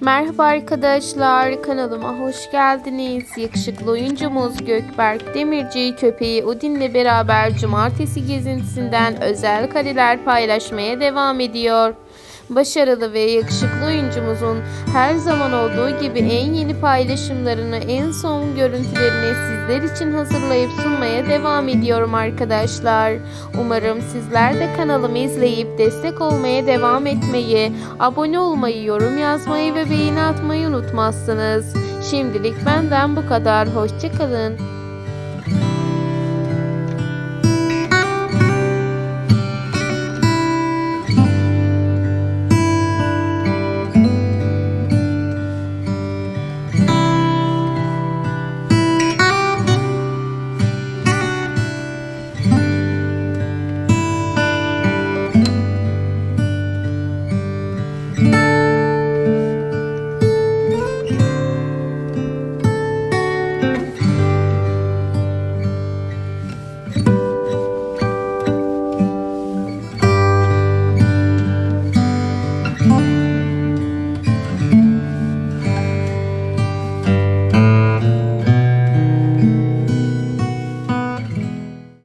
Merhaba arkadaşlar, kanalıma hoş geldiniz. Yakışıklı oyuncumuz Gökberk Demirci köpeği Udin'le beraber cumartesi gezintisinden özel kareler paylaşmaya devam ediyor. Başarılı ve yakışıklı oyuncumuzun her zaman olduğu gibi en yeni paylaşımlarını, en son görüntülerini sizler için hazırlayıp sunmaya devam ediyorum arkadaşlar. Umarım sizler de kanalımı izleyip destek olmaya devam etmeyi, abone olmayı, yorum yazmayı ve beğeni atmayı unutmazsınız. Şimdilik benden bu kadar. Hoşçakalın.